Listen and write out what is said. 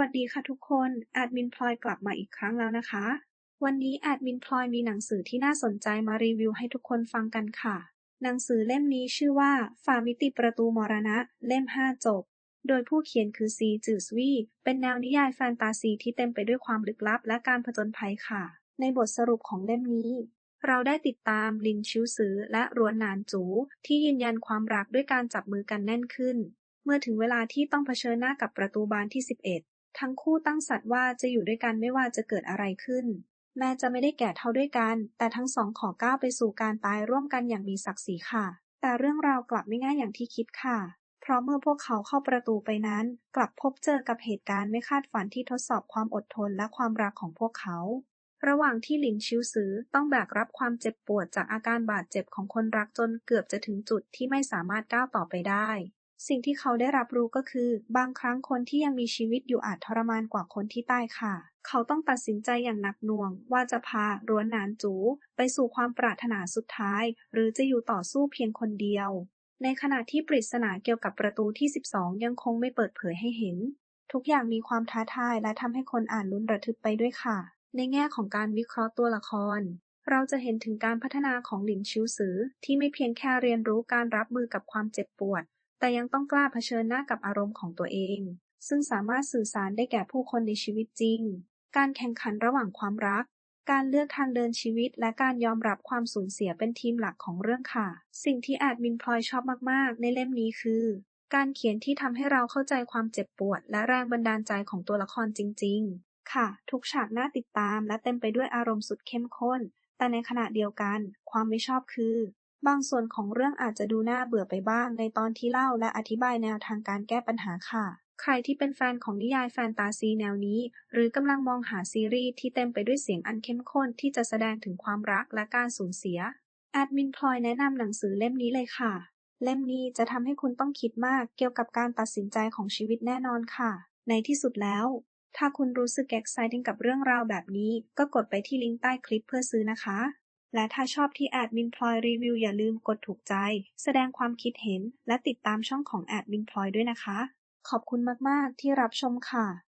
วัสดีค่ะทุกคน แอดมินพลอยกลับมาอีกครั้งแล้วนะคะ วันนี้แอดมินพลอยมีหนังสือที่น่าสนใจมารีวิวให้ทุกคนฟังกันค่ะ หนังสือเล่มนี้ชื่อว่า ฝ่ามิติประตูมรณะ เล่ม 5 จบ โดยผู้เขียนคือซีจือสวี เป็นแนวนิยายแฟนตาซีที่เต็มไปด้วยความลึกลับและการผจญภัยค่ะ ในบทสรุปของเล่มนี้ เราได้ติดตามลินชิวซือและรวนนานจู ที่ยืนยันความรักด้วยการจับมือกันแน่นขึ้น เมื่อถึงเวลาที่ต้องเผชิญหน้ากับประตูบานที่ 11 ทั้งคู่ตั้งสัตย์ว่าจะอยู่ด้วยกันไม่ว่าจะเกิดอะไรขึ้น แม้จะไม่ได้แก่เท่าด้วยกัน แต่ทั้งสองขอก้าวไปสู่การตายร่วมกันอย่างมีศักดิ์ศรีค่ะ แต่เรื่องราวกลับไม่ง่ายอย่างที่คิดค่ะ เพราะเมื่อพวกเขาเข้าประตูไปนั้น กลับพบเจอกับเหตุการณ์ไม่คาดฝันที่ทดสอบความอดทนและความรักของพวกเขา ระหว่างที่หลินชิวซือต้องแบกรับความเจ็บปวดจากอาการบาดเจ็บของคนรักจนเกือบจะถึงจุดที่ไม่สามารถก้าวต่อไปได้ สิ่งที่เขาได้รับรู้ก็คือ บางครั้งคนที่ยังมีชีวิตอยู่อาจทรมานกว่าคนที่ตายค่ะ เขาต้องตัดสินใจอย่างหนักหน่วง ว่าจะพารวนนานจู ไปสู่ความปรารถนาสุดท้าย หรือจะอยู่ต่อสู้เพียงคนเดียว ในขณะที่ปริศนาเกี่ยวกับประตูที่ 12 ยังคงไม่เปิดเผยให้เห็น ทุกอย่างมีความท้าทายและทำให้คนอ่านลุ้นระทึกไปด้วยค่ะ ในแง่ของการวิเคราะห์ตัวละครเราจะเห็นถึงการพัฒนาของหลินชิวซือที่ไม่เพียงแค่เรียนรู้การรับมือกับความเจ็บปวด แต่ยังต้องกล้าเผชิญหน้ากับอารมณ์ของตัวเอง ซึ่งสามารถสื่อสารได้แก่ผู้คนในชีวิตจริง การแข่งขันระหว่างความรัก การเลือกทางเดินชีวิต และการยอมรับความสูญเสียเป็นทีมหลักของเรื่องค่ะ สิ่งที่แอดมินพลอยชอบมากๆ ในเล่มนี้คือ การเขียนที่ทำให้เราเข้าใจความเจ็บปวด และแรงบันดาลใจของตัวละครจริง ๆ ค่ะ ทุกฉากน่าติดตาม และเต็มไปด้วยอารมณ์สุดเข้มข้น แต่ในขณะเดียวกัน ความไม่ชอบคือ บางส่วนของเรื่องอาจจะดูน่าเบื่อไปบ้างในตอนที่เล่าและอธิบายแนวทางการแก้ปัญหาค่ะ ใครที่เป็นแฟนของนิยายแฟนตาซีแนวนี้ หรือกำลังมองหาซีรีส์ที่เต็มไปด้วยเสียงอันเข้มข้นที่จะแสดงถึงความรักและการสูญเสีย แอดมินพลอยแนะนำหนังสือเล่มนี้เลยค่ะ เล่มนี้จะทำให้คุณต้องคิดมากเกี่ยวกับการตัดสินใจของชีวิตแน่นอนค่ะ ในที่สุดแล้ว ถ้าคุณรู้สึก exciting กับเรื่องราวแบบนี้ ก็กดไปที่ลิงก์ใต้คลิปเพื่อซื้อนะคะ และถ้าชอบที่แอดมินพลอยรีวิวอย่าลืมกดถูกใจ แสดงความคิดเห็น และติดตามช่องของแอดมินพลอยด้วยนะคะ ขอบคุณมาก ๆ ที่รับชมค่ะ